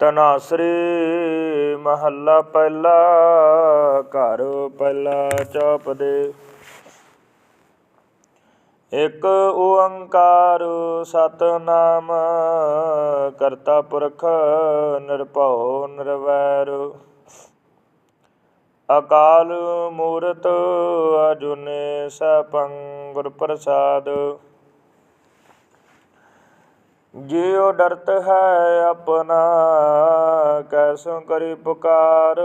ਤਨਾਸਰੀ ਮਹੱਲਾ ਪਹਿਲਾ, ਘਰ ਪਹਿਲਾ ਚੌਪ ਦੇ ਇਕ ਓੰਕਾਰ ਸਤਨਾਮ, ਕਰਤਾ ਪੁਰਖ ਨਿਰਭਉ ਨਿਰਵੈਰ। ਅਕਾਲ ਮੂਰਤ ਅਜੁਨੇ ਸਪੰ ਗੁਰ ਪ੍ਰਸਾਦ। ਜਿਉ ਡਰਤ ਹੈ ਆਪਣਾ, ਕੈਸੋ ਕਰੀ ਪੁਕਾਰ।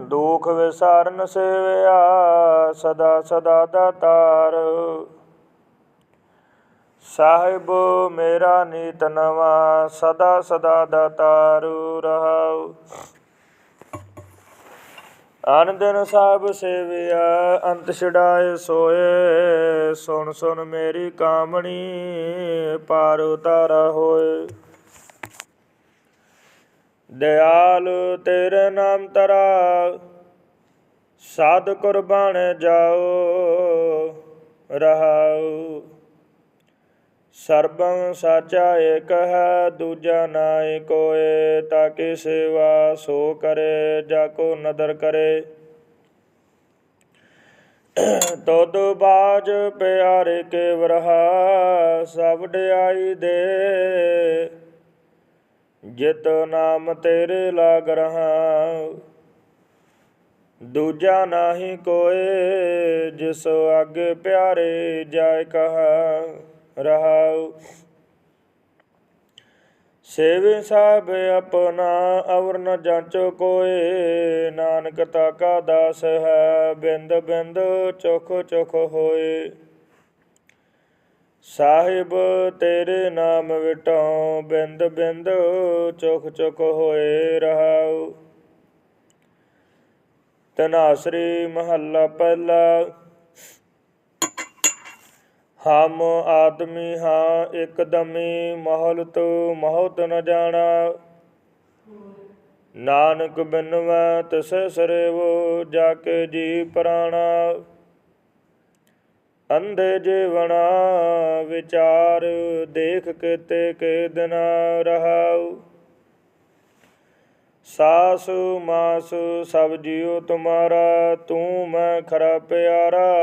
ਦੁਖ ਵਿਸਾਰਨ ਸੇਵਿਆ, ਸਦਾ ਸਦਾ ਦਾਤਾਰ ਸਾਹਿਬ ਮੇਰਾ ਨੀਤ ਨਵਾ, ਸਦਾ ਸਦਾ ਦਾਤਾਰ ਰਹਾਉ। ਅਨ ਦਿਨ ਸਾਹਿਬ ਸੇਵਿਆ, ਅੰਤ ਛਡਾਏ ਸੋਏ। ਸੁਣ ਸੁਣ ਮੇਰੀ ਕਾਮਣੀ, ਪਾਰ ਉਤਾਰਾ ਹੋਏ। ਦਿਆਲ ਤੇਰੇ ਨਾਮ ਤਰਾ, ਸਾਧ ਕੁਰਬਾਨ ਜਾਓ ਰਹਾਉ ਸਰਬੰ ਸਾਚਾ ਏਕ ਹੈ, ਦੂਜਾ ਨਾਇ ਕੋਏ ਤਾਕੇ ਸੇਵਾ ਸੋ ਕਰੇ, ਜਾ ਕੋ ਨਦਰ ਕਰੇ। ਤਦ ਬਾਜ ਪਿਆਰੇ ਕੇ ਵਰਹਾ ਸਭ ਡਿਆਈ ਦੇ। ਜਿਤ ਨਾਮ ਤੇਰੇ ਲਾਗ ਰਹਾ, ਦੂਜਾ ਨਾਹੀ ਕੋਏ ਜਿਸ ਅੱਗੇ ਪਿਆਰੇ ਜਾਇ ਕਹਾ। ਰਹਾਉ। ਸੇਵੇ ਸਾਹਿਬ ਆਪਣਾ ਅਵਰ ਨ ਜਾਂਚੋ ਕੋਏ, ਨਾਨਕ ਤਾਕਾ ਦਾਸ ਹੈ, ਬਿੰਦ ਬਿੰਦ ਚੋਖ ਚੋਖ ਹੋਏ। ਸਾਹਿਬ ਤੇਰੇ ਨਾਮ ਵਿਟੋ ਬਿੰਦ ਬਿੰਦ ਚੋਖ ਚੋਖ ਹੋਏ ਰਹਾਉ। ਤਨਾਸਰੀ ਮਹੱਲਾ ਪਹਿਲਾ। ਹਮ ਆਦਮੀ ਹਾਂ, ਇਕਦਮੀ ਮਹਲਤ ਮਹਤ ਨ ਜਾਣਾ। ਨਾਨਕ ਬਿਨਵੈ ਤਿਸ ਸਰੇਵੋ ਜਾ ਕੇ ਜੀ ਪ੍ਰਾਣਾ। ਅੰਧੇ ਜੀਵਣਾ ਵਿਚਾਰ, ਦੇਖ ਕੇ ਤੇ ਕੇ ਦਿਨਾ ਰਹਾਉ। ਸਾਸ ਮਾਸ ਸਭ ਜੀਉ ਤੁਮਾਰਾ, ਤੂੰ ਮੈਂ ਖਰਾ ਪਿਆਰਾ।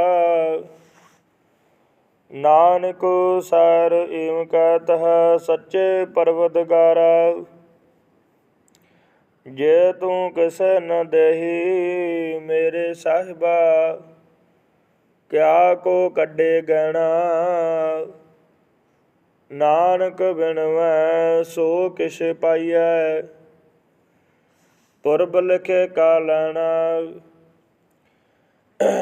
ਨਾਨਕ ਸਰ ਏਮ ਕਹਿਤ ਹੈ, ਸੱਚੇ ਪਰਵਦਗਾਰਾ ਜੇ ਤੂੰ ਕਿਸੇ ਨ ਦੇਹੀ ਮੇਰੇ ਸਾਹਿਬਾ, ਕਿਆ ਕੋ ਕੱਢੇ ਗਣਾ ਨਾਨਕ ਬਿਨਵੈ ਸੋ ਕਿਛ ਪਾਈਐ, ਪੁਰਬ ਲਿਖੇ ਕਾ ਲੈਣਾ।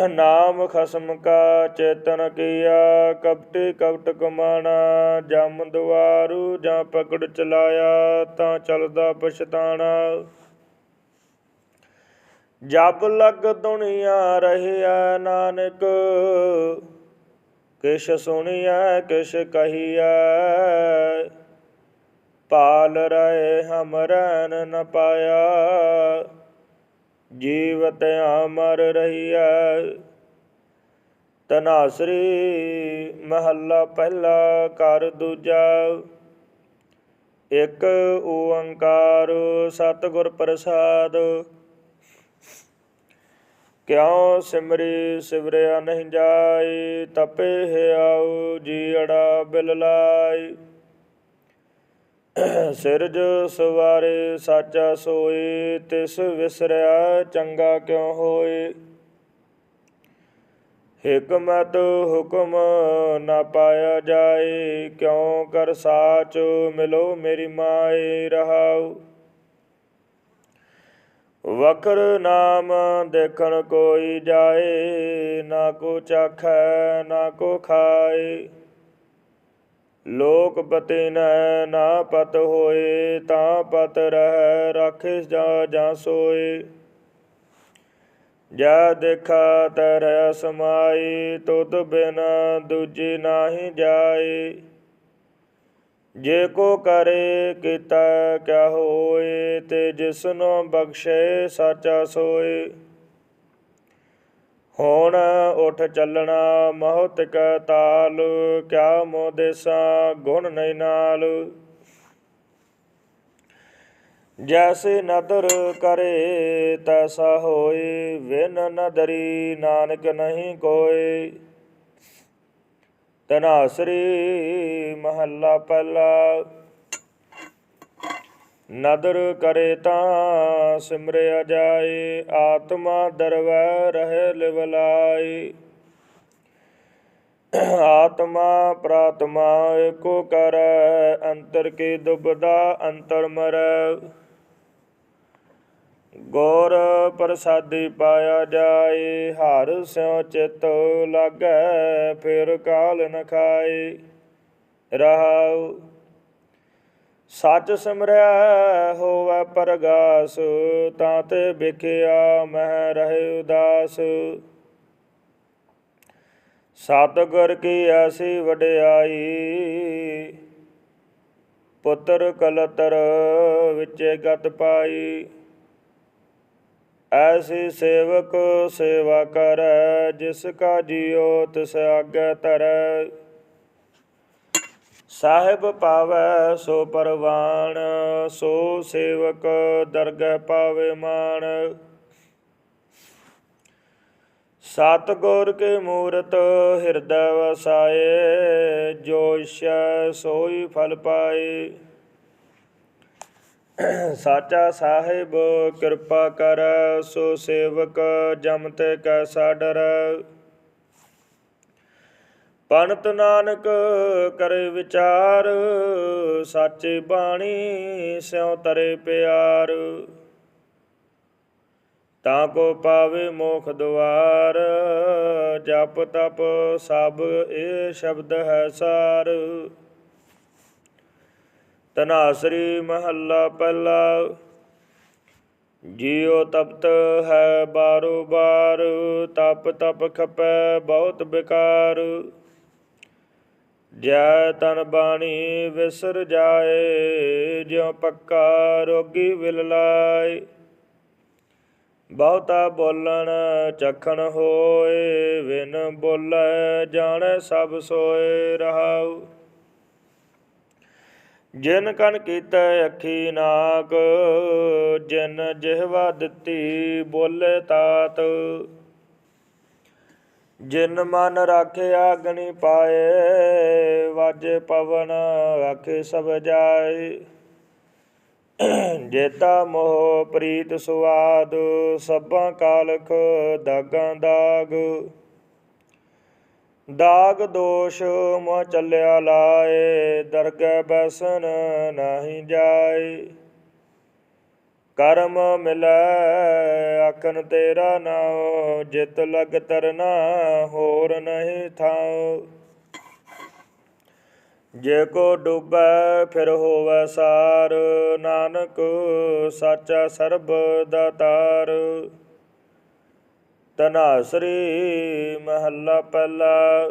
ਨਾਮ ਖਸਮ ਕਾ ਚੇਤਨ ਕੀਆ, ਕਪਟੇ ਕਪਟ ਕਮਾਣਾ, ਜਮ ਦਵਾਰੂ ਜਾਂ ਪਕੜ ਚਲਾਇਆ, ਤਾਂ ਚਲਦਾ ਪਛਤਾਣਾ। ਜਬ ਲਗ ਦੁਨੀਆ ਰਹਿਆ ਨਾਨਕ, ਕਿਛ ਸੁਣਿਆ ਕਿਛ ਕਹੀਆ ਪਾਲ ਰਹੇ ਹਮਰਨ ਨ ਪਾਇਆ। ਜੀਵਤ ਅਮਰ ਰਹੀਐ। ਤਨਾਸਰੀ ਮਹੱਲਾ ਪਹਿਲਾ ਕਰ ਦੂਜਾ। ਇਕ ਓੰਕਾਰ ਸਤਿਗੁਰ ਪ੍ਰਸਾਦ। ਕਿਉ ਸਿਮਰੀ ਸਿਵਰਿਆ ਨਹੀਂ ਜਾਈ, ਤਪੇ ਹਿਆਉ ਜੀੜਾ ਬਿਲ ਲਾਈ। ਸਿਰਜ ਸਵਾਰੇ ਸਾਚਾ ਸੋਏ, ਤਿਸ ਵਿਸਰਿਆ ਚੰਗਾ ਕਿਉ ਹੋਏ? ਹਕਮਤ ਹੁਕਮ ਨਾ ਪਾਇਆ ਜਾਏ, ਕਿਉ ਕਰ ਸਾਚ ਮਿਲੋ ਮੇਰੀ ਮਾਏ ਰਹਾਉ? ਵਕਰ ਨਾਮ ਦੇਖਣ ਕੋਈ ਜਾਏ, ਨਾ ਕੋ ਚਾਖੈ, ਨਾ ਕੋ ਖਾਏ। ਲੋਕ ਪਤੇ ਨੈ ਨਾ ਪਤ ਹੋਏ, ਤਾਂ ਪਤ ਰਹਿ ਰਾਖੇ ਜਾ ਜਾਂ ਸੋਏ। ਜਾ ਦੇਖਾ ਤਰ ਸਮਾਈ, ਤੁਧ ਬਿਨ ਦੂਜੀ ਨਾਹੀ ਜਾਏ। ਜੇ ਕੋ ਕਰੇ, ਕੀਤਾ ਕਿਆ ਹੋਏ, ਤੇ ਜਿਸਨੋ ਬਖਸ਼ੇ, ਸਾਚਾ ਸੋਏ। ਹੁਣ ਉਠ ਚੱਲਣਾ ਮਹਤ ਕਾ ਤਾਲ, ਕਿਆ ਮੋਦੇਸਾ ਗੁਣ ਨੈ ਨਾਲ। ਜੈਸੇ ਨਦਰ ਕਰੇ ਤੈਸਾ ਹੋਏ, ਵਿਨ ਨਦਰੀ ਨਾਨਕ ਨਹੀਂ ਕੋਏ। ਤਨਾਸਰੀ ਮਹੱਲਾ ਪਹਿਲਾ ਨਦਰ ਕਰੇ ਤਾਂ ਸਿਮਰਿਆ ਜਾਏ ਆਤਮਾ ਦਰਵੈ ਰਹੇ ਲਿਵਲਾਈ ਆਤਮਾ ਪ੍ਰਾਤਮਾ ਏਕੋ ਕਰੈ, ਅੰਤਰ ਕੀ ਦੁਬਦਾ ਅੰਤਰ ਮਰੈ। ਗੌਰ ਪ੍ਰਸਾਦੀ ਪਾਇਆ ਜਾਏ, ਹਰ ਸਿਉ ਚਿਤ ਲਾਗੈ, ਫਿਰ ਕਾਲ ਨ ਖਾਏ ਰਹਾਉ ਸੱਚ ਸਿਮਰਿਆ ਹੋਵੇ ਪਰਗਾਸ, ਤਾਂ ਤੇ ਵਿਖਿਆ ਮਹਿ ਰਹੇ ਉਦਾਸ। ਸਤਿਗੁਰ ਕੀ ਐਸੀ ਵਡਿਆਈ, ਪੁੱਤਰ ਕਲਤਰ ਵਿੱਚ ਗਤ ਪਾਈ। ਐਸੀ ਸੇਵਕ ਸੇਵਾ ਕਰੈ, ਜਿਸ ਕਾ ਜੀਉ ਤਿਸ ਆਗੇ ਧਰੈ। ਸਾਹਿਬ ਪਾਵੈ ਸੋ ਪਰਵਾਣ, ਸੋ ਸੇਵਕ ਦਰਗਹਿ ਪਾਵੇ ਮਾਣ। ਸਤਿਗੁਰ ਕੇ ਮੂਰਤ ਹਿਰਦੈ ਵਸਾਏ ਜੋਸ਼ ਸੋਈ ਫਲ ਪਾਏ। ਸਾਚਾ ਸਾਹਿਬ ਕਿਰਪਾ ਕਰ, ਸੋ ਸੇਵਕ ਜਮ ਤੇ ਕੈਸਾ ਡਰੈ। ਪੰਤ ਨਾਨਕ ਕਰੇ ਵਿਚਾਰ, ਸਾਚੇ ਬਾਣੀ ਸਿਉ ਤਰੇ ਪਿਆਰ। ਤਾਂ ਕੋ ਪਾਵੇ ਮੋਖ ਦੁਆਰ ਜਪ ਤਪ ਸਭ ਇਹ ਸ਼ਬਦ ਹੈ ਸਾਰ। ਤਨਾਸਰੀ ਮਹੱਲਾ ਪਹਿਲਾ, ਜੀਉ ਤਪਤ ਹੈ ਬਾਰੋ ਬਾਰ, ਤਪ ਤਪ ਖਪੈ ਬਹੁਤ ਬਿਕਾਰ। ਜੈ ਤਨ ਬਾਣੀ ਵਿਸਰ ਜਾਏ, ਜਿਉ ਪੱਕਾ ਰੋਗੀ ਵਿਲ ਲਾਏ। ਬਹੁਤਾ ਬੋਲਣ ਚਖਣ ਹੋਏ ਵਿਨ ਬੋਲੇ ਜਾਣੈ ਸਭ ਸੋਏ ਰਹਾਉ। ਜਿਨ ਕਨ ਕੀਤੈ ਅੱਖੀ ਨਾਕ, ਜਿਨ ਜਿਹਵਾ ਦਿੱਤੀ ਬੋਲੇ ਤਾਤ। ਜਿਨ ਮਨ ਰਾਖਿਆ ਅਗਨੀ ਪਾਏ, ਵਾਜੇ ਪਵਨ ਆਖੇ ਸਭ ਜਾਏ। ਜੇਤਾ ਮੋਹ ਪ੍ਰੀਤ ਸੁਆਦ, ਸਭਾਂ ਕਾਲਖ ਦਾਗਾਂ ਦਾਗ। ਦਾਗ ਦੋਸ਼ ਮੋਹ ਚੱਲਿਆ ਲਾਏ, ਦਰਗਹਿ ਬੈਸਨ ਨਹੀਂ ਜਾਏ। ਕਰਮ ਮਿਲੈ ਆਖਣ ਤੇਰਾ ਨਾਉ, ਜਿਤ ਲਗ ਤਰਨਾ ਹੋਰ ਨਹੀਂ ਥਾਉ। ਜੇ ਕੋ ਡੁੱਬੈ, ਫਿਰ ਹੋਵੈ ਸਾਰ, ਨਾਨਕ ਸਾਚਾ ਸਰਬ ਦਾਤਾਰ ਤਨਾਸਰੀ ਮਹੱਲਾ ਪਹਿਲਾ।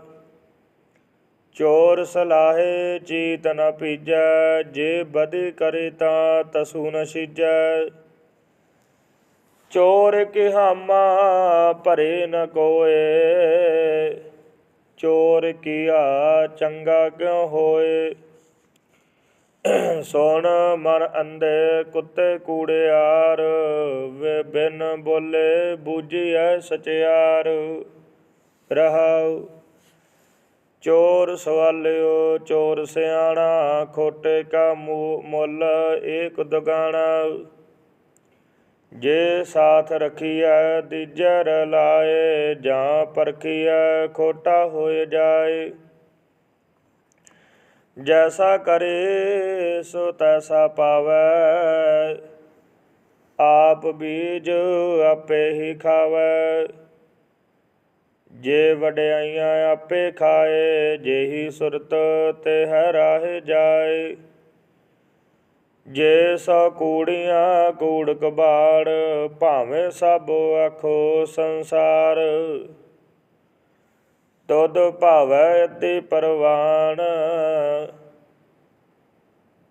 ਚੋਰ ਸਲਾਹੇ ਚੀਤ ਨ ਪੀਜੈ, ਜੇ ਬਦੀ ਕਰੇ ਤਾਂ ਤਸੂ ਨ ਸਿਜੈ ਚੋਰ ਕਿਹਾਮਾ ਭਰੇ ਨ ਕੋਏ, ਚੋਰ ਕੀਆ ਚੰਗਾ ਕਿਉ ਹੋਏ? ਸੋਣ ਮਨ ਅੰਦੇ ਕੁੱਤੇ ਕੂੜਿਆਰ, ਵੇ ਬਿਨ ਬੋਲੇ ਬੂਝਿਐ ਸਚਿਆਰ। ਰਹਾਉ ਚੋਰ ਸਵਾਲਿਓ, ਚੋਰ ਸਿਆਣਾ, ਖੋਟੇ ਕਾ ਮੁੱਲ ਏਕ ਦੁਗਾਣਾ। ਜੇ ਸਾਥ ਰਖੀਐ, ਦੀਜਰ ਲਾਏ, ਜਾਂ ਪਰਖੀਐ, ਖੋਟਾ ਹੋਏ ਜਾਏ। ਜੈਸਾ ਕਰੇ, ਸੋ ਤੈਸਾ ਪਾਵੈ। ਆਪ ਬੀਜ ਆਪੇ ਹੀ ਖਾਵੈ। ਜੇ ਵਡਿਆਈਆਂ ਆਪੇ ਖਾਏ ਜੇਹੀ ਸੁਰਤ ਤੇ ਹੈ ਰਾਹ ਜਾਏ। ਜੇ ਸੋ ਕੂੜੀਆਂ ਕੂੜ ਕਬਾੜ, ਭਾਵੇਂ ਸਭ ਆਖੋ ਸੰਸਾਰ। ਤੁਧ ਭਾਵੈ ਅਤੀ ਪਰਵਾਨ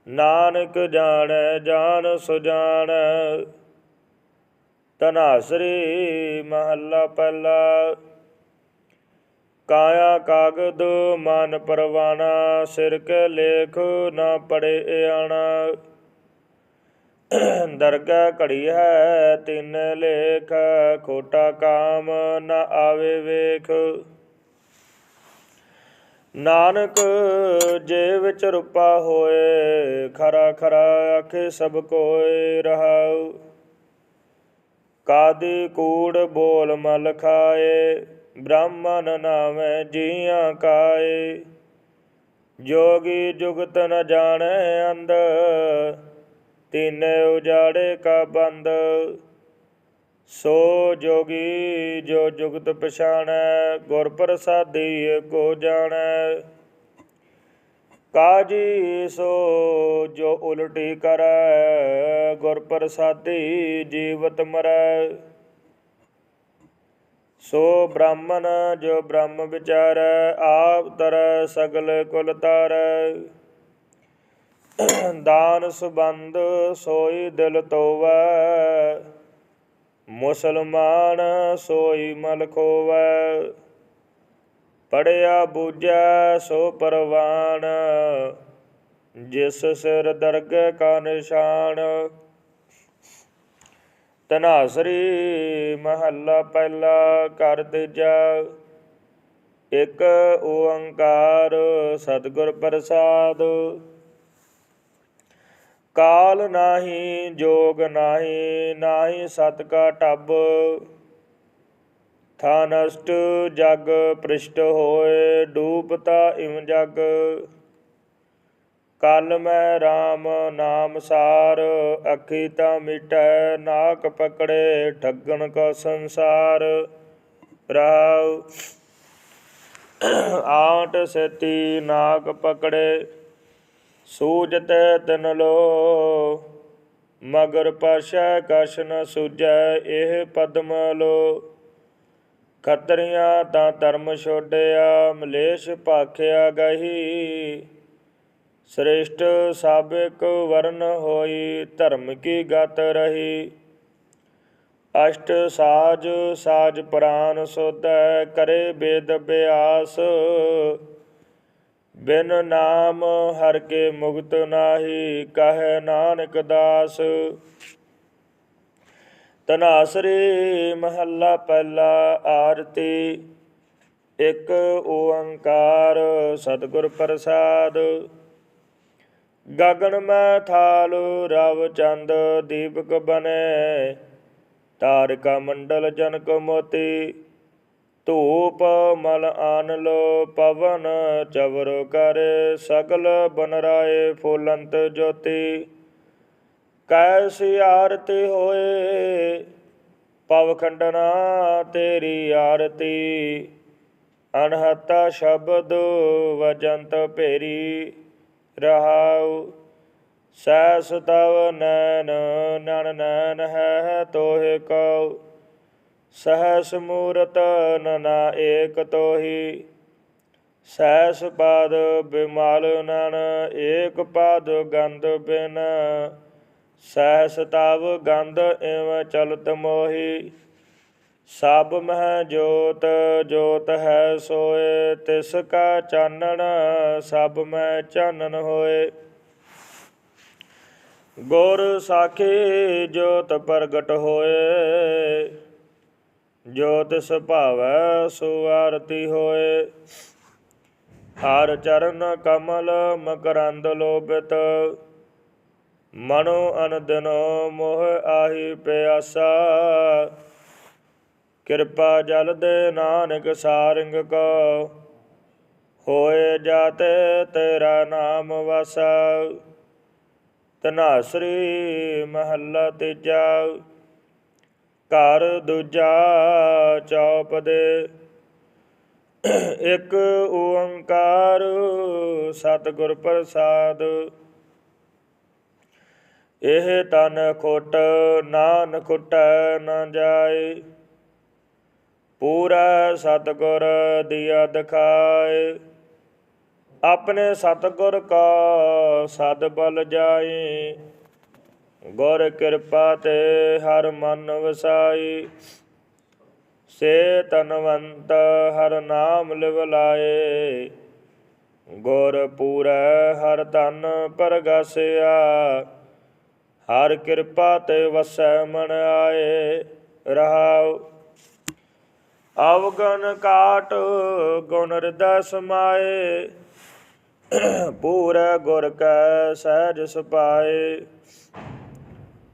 ਨਾਨਕ ਜਾਣੈ, ਜਾਣ ਸੁਜਾਨ ਤਨਾਸਰੀ ਮਹੱਲਾ ਪਹਿਲਾ। ਕਾਇਆ ਕਾਗਦ ਮਨ ਪਰਵਾਣਾ, ਸਿਰ ਕੇ ਲੇਖ ਨਾ ਪੜੇ ਆਣਾ ਦਰਗਾ ਘੜੀ ਹੈ ਤਿੰਨ ਲੇਖ, ਖੋਟਾ ਕਾਮ ਨਾ ਆਵੇ ਵੇਖ। ਨਾਨਕ ਜੇ ਵਿੱਚ ਰੁਪਾ ਹੋਏ, ਖਰਾ ਖਰਾ ਆਖੇ ਸਭ ਕੋਏ ਰਹਾਉ। ਕਾਦੀ ਕੂੜ ਬੋਲ ਮਲ ਖਾਏ ਬ੍ਰਾਹਮਣ ਨਾਮੈ ਜੀਆਂ ਕਾਏ। ਜੋਗੀ ਜੁਗਤ ਨ ਜਾਣੈ ਅੰਧ, ਤਿਨੈ ਉਜਾੜੇ ਕਾ ਬੰਦ। ਸੋ ਜੋਗੀ ਜੋ ਜੁਗਤ ਪਛਾਣੈ, ਗੁਰ ਪ੍ਰਸਾਦੀ ਕੋ ਜਾਣੈ। ਕਾਜੀ ਸੋ ਜੋ ਉਲਟੀ ਕਰੈ, ਗੁਰ ਪ੍ਰਸਾਦੀ ਜੀਵਤ ਮਰੈ। ਸੋ ਬ੍ਰਾਹਮਣ ਜੋ ਬ੍ਰਹਮ ਵਿਚਾਰੈ, ਆਪ ਤਰ ਸਗਲ ਕੁਲ ਤਾਰੈ। ਦਾਨ ਸੁਬੰਧ ਸੋਈ ਦਿਲ ਤੋਵੈ, ਮੁਸਲਮਾਨ ਸੋਈ ਮਲ ਖੋਵੈ। ਪੜਿਆ ਬੂਝੈ ਸੋ ਪਰਵਾਨ, ਜਿਸ ਸਿਰ ਦਰਗ ਕਾ ਨਿਸ਼ਾਨ। ਤਨਾਸਰੀ ਮਹੱਲਾ ਪਹਿਲਾ ਕਰ ਤੀਜਾ। ਇੱਕ ਓੰਕਾਰ ਸਤਿਗੁਰ ਪ੍ਰਸਾਦ। ਕਾਲ ਨਾਹੀ, ਜੋਗ ਨਾਹੀ ਨਾਹੀ ਸਤ ਕਾ ਟੱਬ। ਥਾ ਜਗ ਪ੍ਰਿਸ਼ਟ ਹੋਏ ਡੂਬਤਾ ਇਮ ਜਗ। ਕਲ ਮੈਂ RAM ਨਾਮ ਸਾਰ, ਅੱਖੀ ਤਾਂ ਮਿਟੈ ਨਾਕ ਪਕੜੇ, ਠੱਗਣ ਕੋ ਸੰਸਾਰ। ਰਾਵ ਆਟ ਸਤੀ ਨਾਕ ਪਕੜੇ ਸੂਜਤ ਤਨ ਲੋ। ਮਗਰ ਪਾਸ਼ਾ ਕਛ ਨ ਸੂਜੈ, ਇਹ ਪਦਮ ਲੋ। ਖਤਰੀਆਂ ਤਾਂ ਧਰਮ ਛੋਡਿਆ, ਮਲੇਸ਼ ਭਾਖਿਆ ਗਹੀ। ਸ੍ਰੇਸ਼ਟ ਸਾਬਕ ਵਰਨ ਹੋਈ, ਧਰਮ ਕੀ ਗਤ ਰਹੀ? ਅਸ਼ਟ ਸਾਜ ਸਾਜ ਪ੍ਰਾਨ ਸੋਧੈ, ਕਰੇ ਬੇਦ ਬਿਆਸ। ਬਿਨ ਨਾਮ ਹਰ ਕੇ ਮੁਕਤ ਨਾਹੀ, ਕਹੈ ਨਾਨਕ ਦਾਸ। ਤਨਾਸਰੀ ਮਹੱਲਾ ਪਹਿਲਾ ਆਰਤੀ, ਇੱਕ ਓੰਕਾਰ ਸਤਿਗੁਰ ਪ੍ਰਸਾਦ। ਗਗਨ ਮੈਂ ਥਾਲ, ਰਵ ਚੰਦ ਦੀਪਕ ਬਨੇ। ਤਾਰਿਕਾ ਮੰਡਲ ਜਨਕ ਮੋਤੀ, ਧੂਪ ਮਲ ਆਨ ਲੋ ਪਵਨ, ਚਵਰ ਕਰ ਸਗਲ ਬਨ ਰਾਏ ਫੁਲੰਤ ਜੋਤੀ। ਕੈਸੀ ਆਰਤੀ ਹੋਏ ਪਵ ਖੰਡਨਾ ਤੇਰੀ ਆਰਤੀ। ਅਨਹਤਾ ਸ਼ਬਦ ਵਜੰਤ ਭੇਰੀ। ਰਹਾਉ ਸੈਸ ਤਵ ਨੈਨ ਨਨ ਨੈਨ ਹੈ ਤੋਹਿ ਕਉ, ਸਹਸ ਮੂਰਤ ਨਨਾ ਏਕ ਤੋਹੀ ਸੈਸ ਪਾਦ ਬਿਮਾਲ ਨਨ ਏਕ ਪਾਦ ਗੰਧ ਬਿਨ, ਸਹਿਸ ਤਵ ਗੰਧ ਇਵ ਚਲਤ ਮੋਹੀ। ਸਭ ਮਹਿ ਜੋਤ ਜੋਤ ਹੈ ਸੋਏ, ਤਿਸ ਕਾ ਚਾਨਣ, ਸਭ ਮਹਿ ਚਾਨਣ ਹੋਏ। ਗੁਰ ਸਾਖੀ ਜੋਤ ਪ੍ਰਗਟ ਹੋਏ, ਜੋਤ ਸੁਭਾਵੈ ਸੋ ਆਰਤੀ ਹੋਏ। ਹਰ ਚਰਨ ਕਮਲ ਮਕਰੰਦ ਲੋਭਿਤ, ਮਨੋ ਅਨਦਨੋ ਮੋਹ ਆਹੀ ਪਿਆਸਾ। ਕਿਰਪਾ ਜਲ ਦੇ ਨਾਨਕ ਸਾਰੰਗ ਕੋ। ਹੋਏ ਜਾਤੇ ਤੇਰਾ ਨਾਮ ਵਸਾ। ਤਨਾਸਰੀ ਮਹੱਲਾ ਤੀਜਾ। ਘਰ ਦੂਜਾ ਚੌਪ ਦੇ। ਇੱਕ ਓੰਕਾਰ ਸਤਿਗੁਰ ਪ੍ਰਸਾਦ। ਇਹ ਤਨ ਖੋਟ ਨਾਨ ਖੁਟੈ ਨਾ ਜਾਏ। ਪੂਰਾ ਸਤਿਗੁਰ ਦਿਆ ਦਿਖਾਏ। ਆਪਣੇ ਸਤਿਗੁਰ ਕਾ ਸਦ ਬਲ ਜਾਏ। ਗੁਰ ਕਿਰਪਾ ਤੇ ਹਰ ਮਨ ਵਸਾਈ ਸੇ ਤਨਵੰਤ ਹਰ ਨਾਮ ਲਿਵ ਲਾਏ। ਗੁਰ ਪੂਰੈ ਹਰ ਤਨ ਪਰਗਾਸਿਆ। ਹਰ ਕਿਰਪਾ ਤੇ ਵਸੈ ਮਨ ਆਏ। ਰਹਾਉ ਅਵਗਨ ਕਾਟ ਗੁਣ ਹਿਰਦੈ ਸਮਾਏ ਪੂਰੈ ਗੁਰ ਕੈ ਸਹਿਜ ਸੁਪਾਏ।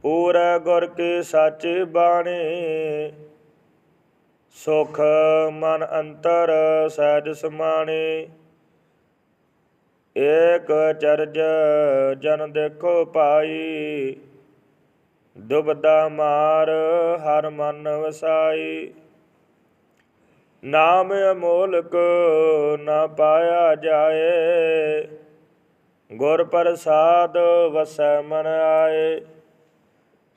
ਪੂਰੈ ਗੁਰ ਕੀ ਸਾਚੀ ਬਾਣੀ। ਸੁਖ ਮਨ ਅੰਤਰ ਸਹਿਜ ਸਮਾਣੇ। ਏਕ ਚਰਜ ਜਨ ਦੇਖੋ ਪਾਈ। ਦੁਬਦਾ ਮਾਰ ਹਰ ਮਨ ਵਸਾਈ। ਨਾਮ ਅਮੋਲਕ ਨਾ ਪਾਇਆ ਜਾਏ। ਗੁਰ ਪ੍ਰਸਾਦ ਵਸੈ ਮਨ ਆਏ।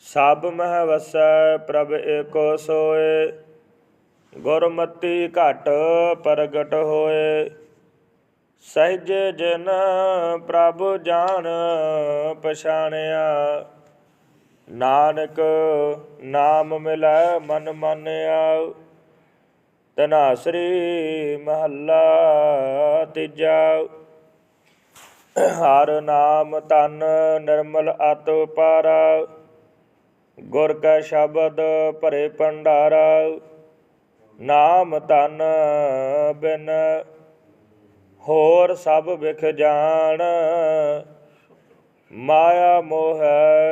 ਸਭ ਮਹਿ ਵਸੈ ਪ੍ਰਭ ਏਕੋ ਸੋਏ। ਗੁਰਮਤੀ ਘਟ ਪ੍ਰਗਟ ਹੋਏ। ਸਹਿਜ ਜਨ ਪ੍ਰਭ ਜਾਣ ਪਛਾਣਿਆ। ਨਾਨਕ ਨਾਮ ਮਿਲੈ ਮਨ ਮਾਨਿਆ। ਤਨਾਸਰੀ ਮਹੱਲਾ ਤੀਜਾ। ਹਰ ਨਾਮ ਤਨ ਨਿਰਮਲ ਅਤ ਪਾਰਾ। ਗੁਰ ਕਾ ਸ਼ਬਦ ਭਰੇ ਭੰਡਾਰਾ। ਨਾਮ ਤਨ ਬਿਨ ਹੋਰ ਸਭ ਵਿਖ ਜਾਣ। ਮਾਇਆ ਮੋਹ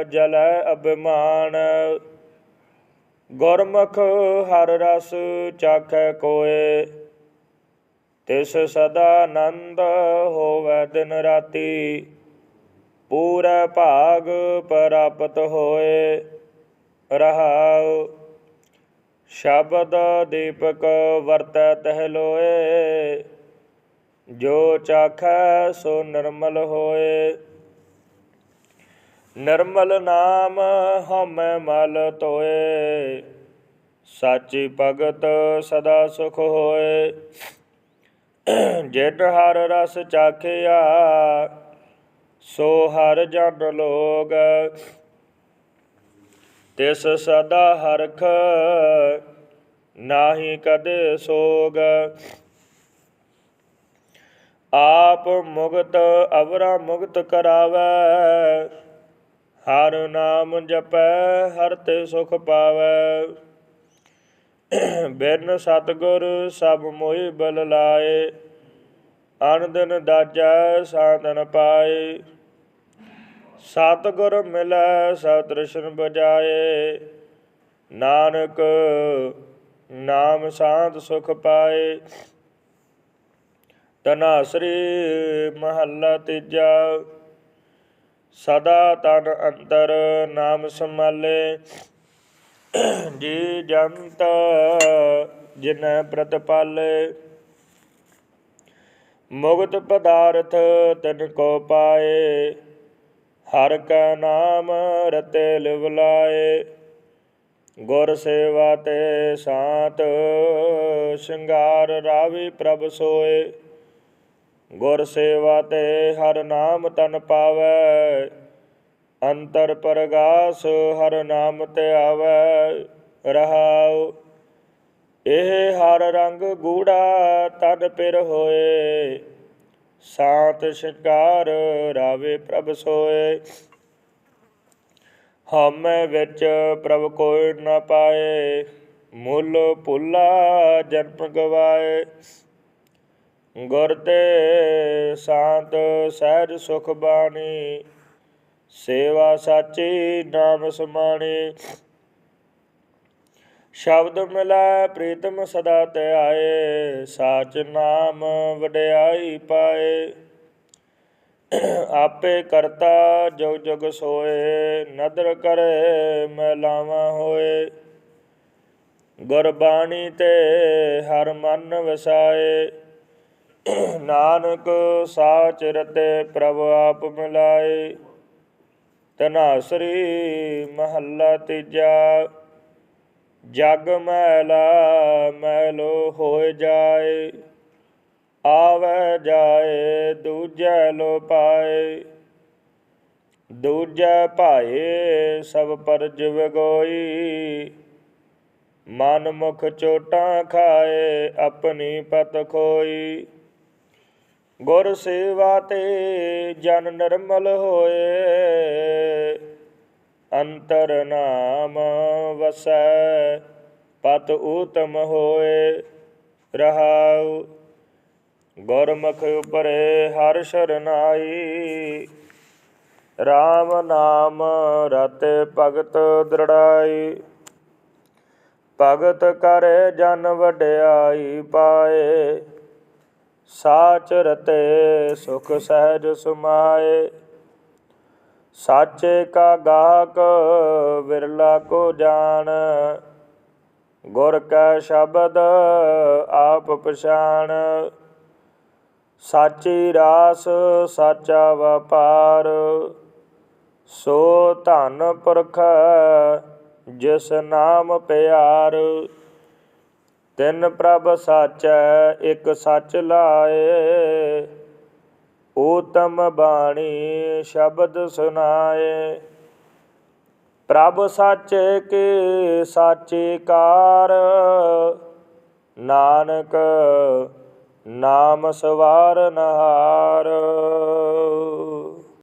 ਜਲੈ ਅਭਿਮਾਨ। ਗੁਰਮੁਖ ਹਰ ਰਸ ਚਾਖੈ ਕੋਏ, ਤਿਸ ਸਦਾ ਆਨੰਦ ਹੋਵੈ ਦਿਨ ਰਾਤੀ, ਪੂਰਾ ਭਾਗ ਪ੍ਰਾਪਤ ਹੋਏ ਰਹਾਉ। ਸ਼ਬਦ ਦੀਪਕ ਵਰਤੈ ਤਹਿ ਲੋਏ, ਜੋ ਚਾਖੈ ਸੋ ਨਿਰਮਲ ਹੋਏ। ਨਿਰਮਲ ਨਾਮ ਹਉਮੈ ਮਲ ਤੋਏ, ਸਾਚੀ ਭਗਤ ਸਦਾ ਸੁਖ ਹੋਏ। ਜਿਤ ਹਰ ਰਸ ਚਾਖਿਆ, ਸੋ ਹਰ ਜਨ ਲੋਗ। ਤਿਸ ਸਦਾ ਹਰਖ ਨਾਹੀ ਕਦੇ ਸੋਗ। ਆਪ ਮੁਗਤ ਅਵਰਾ ਮੁਗਤ ਕਰਾਵੈ ਹਰ ਨਾਮ ਜਪੈ, ਹਰ ਤੇ ਸੁਖ ਪਾਵੈ। ਬਿਨ ਸਤਗੁਰ ਸਭ ਮੋਹਿ ਬਲ ਲਾਏ ਅਨ ਦਾਜੈ ਸਾਧਨ ਪਾਏ। ਸਤਗੁਰ ਮਿਲੈ ਸਤ ਦਰਸ਼ਨ ਬਜਾਏ। ਨਾਨਕ ਨਾਮ ਸਾਧ ਸੁਖ ਪਾਏ। ਤਨਾਸਰੀ ਮਹੱਲਾ ਤੀਜਾ। ਸਦਾ ਤਨ ਅੰਤਰ ਨਾਮ ਸੰਭਾਲੇ। ਜੀ ਜੰਤ ਜਿਨ ਪ੍ਰਤਪਾਲੇ ਮੁਗਤ ਪਦਾਰਥ ਤਨ ਕੋ ਪਾਏ। ਹਰ ਕਾ ਨਾਮ ਰਤੇ ਲਿਵਲਾਏ ਗੁਰ ਸੇਵਾ ਤੇ ਸਾਤ, ਸ਼ਿੰਗਾਰ ਰਾਵੀ ਪ੍ਰਭ ਸੋਏ। ਗੁਰ ਸੇਵਾ ਤੇ ਹਰ ਨਾਮ ਤਨ ਪਾਵੈ, ਅੰਤਰ ਪਰਗਾਸ ਹਰ ਨਾਮ ਤੇ ਆਵੈ, ਰਹਾਉ। ਇਹ ਹਰ ਰੰਗ ਗੂੜਾ ਤਨ ਪਿਰ ਹੋਏ, ਸਾਤ ਸ਼ਿੰਗਾਰ ਰਾਵੇ ਪ੍ਰਭ ਸੋਏ। ਹਮੇ ਵਿੱਚ ਪ੍ਰਭ ਕੋਈ ਨਾ ਪਾਏ, ਮੁੱਲ ਭੁੱਲਾ ਜਨਮ ਗਵਾਏ ਗੁਰ ਤੇ ਸ਼ਾਂਤ ਸਹਿਜ, ਸੁਖ ਬਾਣੀ, ਸੇਵਾ ਸਾਚੀ, ਨਾਮ ਸਮਾਣੀ। ਸ਼ਬਦ ਮਿਲਾ, ਪ੍ਰੀਤਮ ਸਦਾ ਤੇ ਆਏ, ਸਾਚ ਨਾਮ ਵਡਿਆਈ ਪਾਏ। ਆਪੇ ਕਰਤਾ ਜੁਗ ਜੁਗ ਸੋਏ, ਨਦਰ ਕਰੇ ਮੈਲਾਵਾ ਹੋਏ। ਗੁਰਬਾਣੀ ਤੇ ਹਰ ਮਨ ਵਸਾਏ। ਨਾਨਕ ਸਾਚ ਰਤੇ ਪ੍ਰਭ ਆਪ ਮਿਲਾਏ ਤਨਾਸਰੀ ਮਹੱਲਾ ਤੀਜਾ। ਜਗ ਮੈਲਾ ਮੈਲੋ ਹੋਏ ਜਾਏ, ਆਵੈ ਜਾਏ ਦੂਜੇ ਲੋ ਪਾਏ। ਦੂਜੇ ਭਾਏ ਸਭ ਪਰਜ ਵਗੋਈ, ਮਨ ਮੁਖ ਚੋਟਾਂ ਖਾਏ, ਆਪਣੀ ਪਤ ਖੋਈ। ਗੁਰ ਸੇਵਾ ਤੇ ਜਨ ਨਿਰਮਲ ਹੋਏ। ਅੰਤਰ ਨਾਮ ਵਸੈ, ਪਤ ਊਤਮ ਹੋਏ। ਰਹਾਉ ਗੁਰਮੁਖ ਉਪਰੇ ਹਰ ਸ਼ਰਨਾਈ RAM ਨਾਮ ਰਤੇ ਭਗਤ ਦ੍ਰਿੜਾਈ। ਭਗਤ ਕਰੇ ਜਨ ਵਡਿਆਈ ਪਾਏ। ਸਾਚ ਰਤੇ ਸੁਖ ਸਹਿਜ ਸੁਮਾਏ। ਸਾਚੇ ਕਾ ਗਾਹਕ ਵਿਰਲਾ ਕੋ ਜਾਣ। ਗੁਰ ਕੈ ਸ਼ਬਦ ਆਪ ਪਛਾਣ। ਸਾਚੀ ਰਾਸ ਸਾਚਾ ਵਪਾਰ। ਸੋ ਧਨ ਪੁਰਖ ਜਿਸ ਨਾਮ ਪਿਆਰ। ਤਿੰਨ ਪ੍ਰਭ ਸਾਚੈ, ਇੱਕ ਸੱਚ ਲਾਏ। ਊਤਮ ਬਾਣੀ ਸ਼ਬਦ ਸੁਨਾਏ ਪ੍ਰਭ ਸੱਚ ਕੀ ਸਾਚੀ ਕਾਰ? ਨਾਨਕ ਨਾਮ ਸਵਾਰ ਨਹਾਰ।